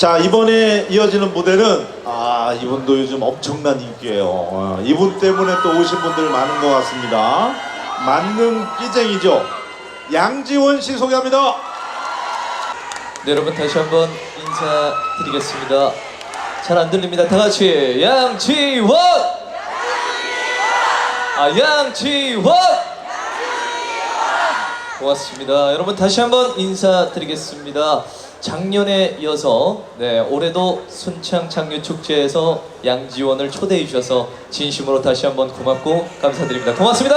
자 이번에 이어지는 무대는 아 이분도 요즘 엄청난 인기예요. 어, 이분 때문에 또 오신 분들 많은 것 같습니다. 만능 끼쟁이죠. 양지원 씨 소개합니다. 네, 여러분 다시 한번 인사드리겠습니다. 잘 안 들립니다. 다 같이 양지원! 아, 양지원! 고맙습니다. 여러분 다시 한번 인사드리겠습니다. 작년에 이어서 네, 올해도 순창 장류 축제에서 양지원을 초대해 주셔서 진심으로 다시 한번 고맙고 감사드립니다. 고맙습니다.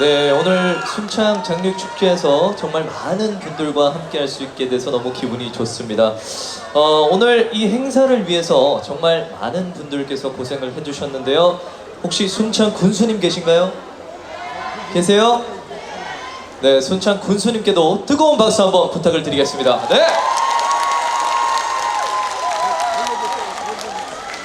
네, 오늘 순창 장육축제에서 정말 많은 분들과 함께 할 수 있게 돼서 너무 기분이 좋습니다. 어, 오늘 이 행사를 위해서 정말 많은 분들께서 고생을 해 주셨는데요. 혹시 순창 군수님 계신가요? 계세요? 네, 순창 군수님께도 뜨거운 박수 한번 부탁을 드리겠습니다. 네!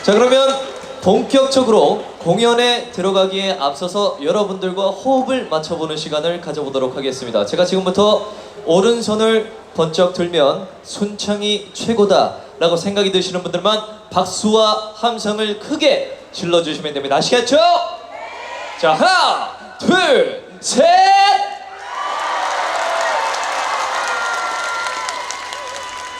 자 그러면 본격적으로 공연에 들어가기에 앞서서 여러분들과 호흡을 맞춰보는 시간을 가져보도록 하겠습니다. 제가 지금부터 오른손을 번쩍 들면 순창이 최고다 라고 생각이 드시는 분들만 박수와 함성을 크게 질러주시면 됩니다. 아시겠죠? 자 하나 둘 셋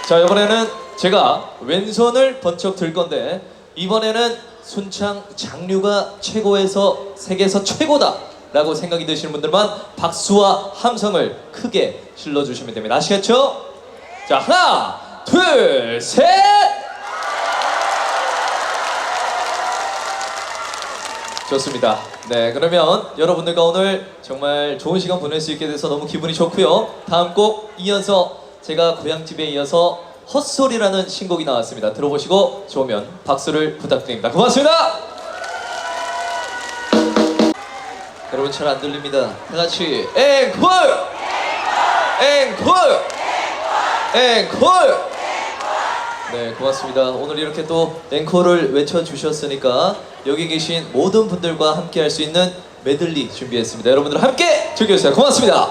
자 이번에는 제가 왼손을 번쩍 들 건데 이번에는 순창 장류가 최고에서 세계에서 최고다 라고 생각이 드시는 분들만 박수와 함성을 크게 질러주시면 됩니다 아시겠죠? 자 하나 둘 셋 좋습니다 네 그러면 여러분들과 오늘 정말 좋은 시간 보낼 수 있게 돼서 너무 기분이 좋고요 다음 곡 이어서 제가 고향집에 이어서 헛소리라는 신곡이 나왔습니다. 들어보시고 좋으면 박수를 부탁드립니다. 고맙습니다. 여러분 잘 안 들립니다. 다 같이 앵콜, 앵콜, 앵콜. 네, 고맙습니다. 오늘 이렇게 또 앵콜을 외쳐주셨으니까 여기 계신 모든 분들과 함께 할 수 있는 메들리 준비했습니다. 여러분들 함께 즐겨주세요. 고맙습니다.